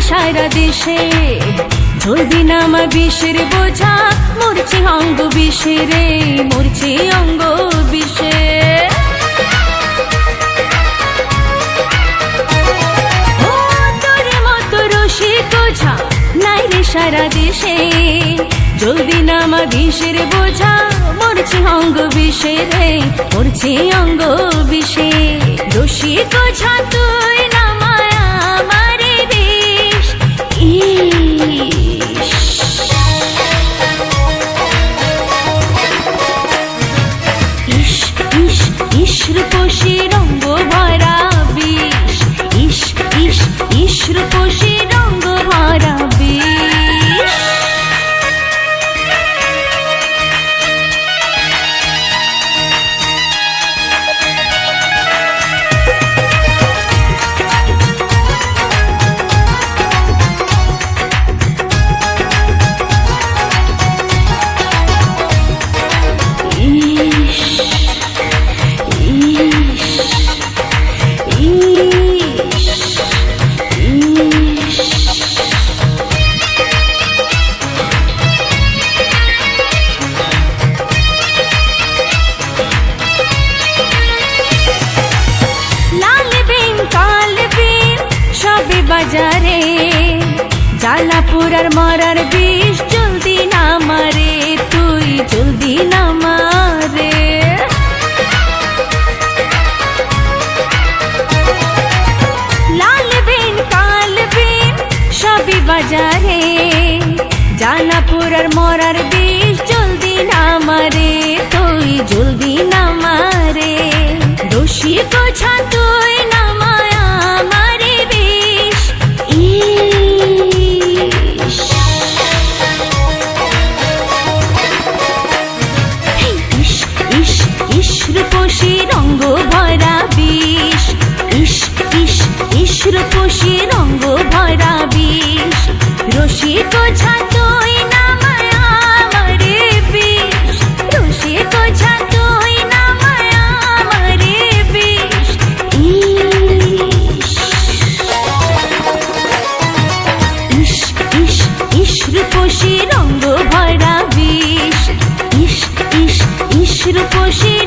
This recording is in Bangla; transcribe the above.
সারা দেশে। জলদি নামা বিষের বোঝা অঙ্গ বিষে রে অঙ্গ বিষে। সারা দেশে। নামা বিষের বোঝা, মরছে অঙ্গ বিষে রে মরছে অঙ্গ বিষে। রসিক ঝা তুই রূপসী রঙ্গ ভরা বিষ। ইস ইস ইস জালাপুরার মরার বিষ জলদি না মারে তুই জলদি না মারে লাল বিন, কাল বিন সবে বাজারে। জালাপুরার মরার বিষ জলদি না মারে রূপসী রঙ্গ ভরা বিষ। ইস ইস ইশ রূপসী রঙ্গ ভরা বিষ। না মায়া বিষ। না মায়া বিষ। রূপসী রঙ্গ ভরা বিষ। রূপসী